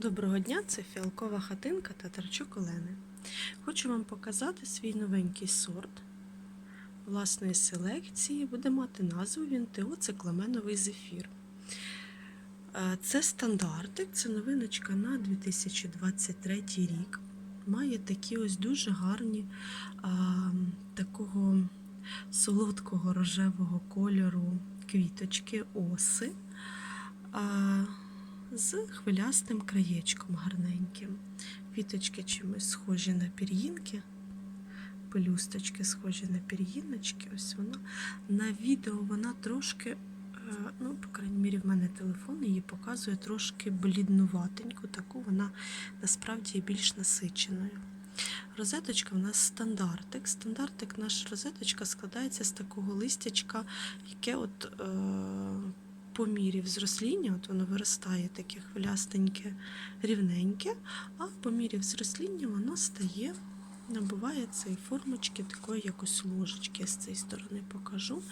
Доброго дня, це фіалкова хатинка Татарчук Олени. Хочу вам показати свій новенький сорт власної селекції. Буде мати назву він ТО цикламеновий зефір. Е, Це стандартик, це новиночка на 2023 рік. Має такі ось дуже гарні а, такого солодкого рожевого кольору квіточки, оси. А, з хвилястим краєчком гарненьким. Квіточки чимось схожі на пір'їнки, пелюсточки схожі на пір'їночки. Ось вона. На відео вона трошки, е, ну, по крайній мірі, в мене телефон її показує трошки бліднуватеньку, таку вона насправді є більш насиченою. Розеточка в нас стандартик. Стандартик наш розеточка складається з такого листячка, яке от. Е- по мірі взросління, от воно виростає таке хвилястеньке, рівненьке, а по мірі взросління воно стає, набуває цієї формочки, такої якось ложечки, з цієї сторони покажу.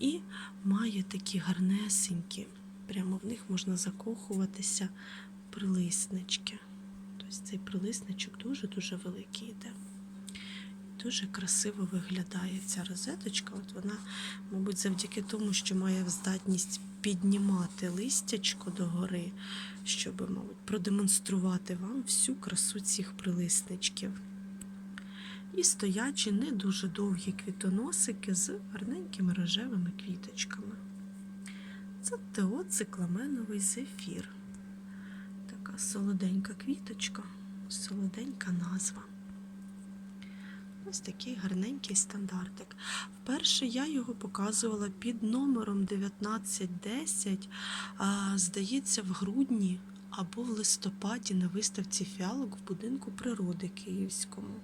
І має такі гарнесенькі, прямо в них можна закохуватися прилиснички. Тобто цей прилисничок дуже-дуже великий йде. Дуже красиво виглядає ця розеточка. От вона, мабуть, завдяки тому, що має здатність піднімати листячко догори, щоб, мабуть, продемонструвати вам всю красу цих прилисничків. І стоячі не дуже довгі квітоносики з гарненькими рожевими квіточками. Це ТО цикламеновий зефір. Така солоденька квіточка, солоденька назва. Ось такий гарненький стандартик. Вперше я його показувала під номером 1910, здається, в грудні або в листопаді на виставці фіалок в будинку природи Київському.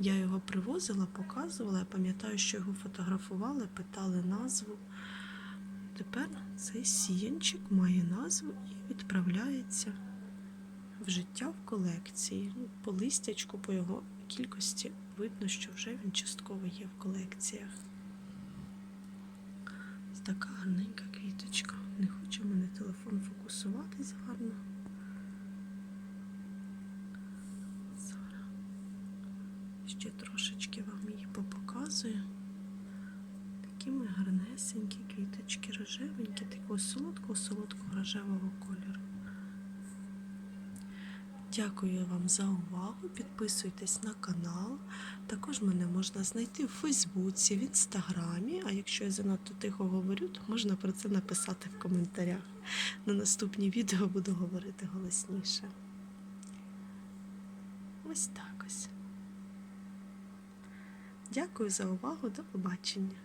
Я його привозила, показувала. Я пам'ятаю, що його фотографували, питали назву. Тепер цей сіянчик має назву і відправляється в життя в колекції. По листячку, по його кількості видно, що вже він частково є в колекціях. Ось така гарненька квіточка. Не хоче мене телефон фокусуватись гарно. Зараз ще трошечки вам її попоказую. Такі ми гарнесенькі квіточки, рожевенькі, такого солодкого-солодкого рожевого кольору. Дякую вам за увагу. Підписуйтесь на канал. Також мене можна знайти в Фейсбуці, в Інстаграмі. А якщо я занадто тихо говорю, то можна про це написати в коментарях. На наступні відео буду говорити голосніше. Ось так ось. Дякую за увагу. До побачення.